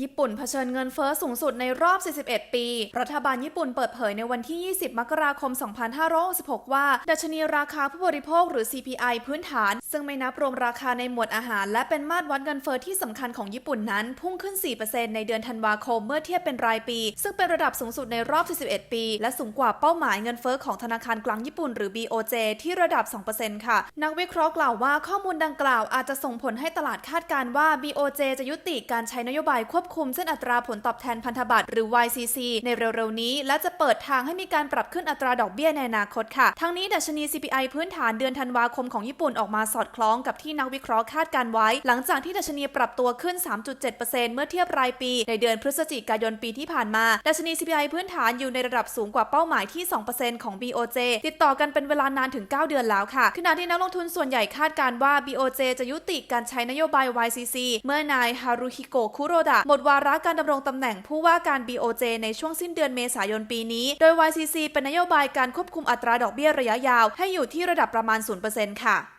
ญี่ปุ่นเผชิญเงินเฟ้อสูงสุดในรอบ 41 ปี รัฐบาลญี่ปุ่นเปิดเผยในวันที่ 20 มกราคม 2566 ว่า ดัชนีราคาผู้บริโภคหรือ CPI พื้นฐาน ซึ่งไม่นับรวมราคาในหมวดอาหาร และเป็นมาตรวัดเงินเฟ้อที่สำคัญของญี่ปุ่นนั้น พุ่งขึ้น 4%ในเดือนธันวาคมเมื่อเทียบเป็นรายปี ซึ่งเป็นระดับสูงสุดในรอบ 41 ปี และสูงกว่าเป้าหมายเงินเฟ้อของธนาคารกลางญี่ปุ่นหรือ BOJ ที่ระดับ 2%ค่ะ นักวิเคราะห์กล่าวว่าข้อมูลดังกล่าวอาจจะส่งผลให้ตลาดคาดการณ์ว่า BOJ จะยุติการใช้นโยบายควบคุมเส้นอัตราผลตอบแทนพันธบัตรหรือ YCC ในเร็วๆนี้ และจะเปิดทางให้มีการปรับขึ้นอัตราดอกเบี้ยในอนาคตค่ะ ทั้งนี้ดัชนี CPI พื้นฐานเดือนธันวาคมของญี่ปุ่นออกมาสอดคล้องกับที่นักวิเคราะห์คาดการไว้ หลังจากที่ดัชนีปรับตัวขึ้น 3.7%เมื่อเทียบรายปี ในเดือนพฤศจิกายนปีที่ผ่านมา ดัชนี CPI พื้นฐานอยู่ในระดับสูงกว่าเป้าหมายที่ 2%ของ BOJ ติดต่อกันเป็นเวลานานถึง 9 เดือนแล้วค่ะขณะที่นักลงทุนส่วนใหญ่คาดการว่า BOJ จะยุติการใช้นโยบาย YCC เมื่อนายฮารุฮิโกะคุโรดะหมดวาระการดำรงตำแหน่งผู้ว่าการ BOJ ในช่วงสิ้นเดือนเมษายนปีนี้ โดย YCC เป็นนโยบายการควบคุมอัตราดอกเบี้ยระยะยาว ให้อยู่ที่ระดับประมาณ 0%ค่ะ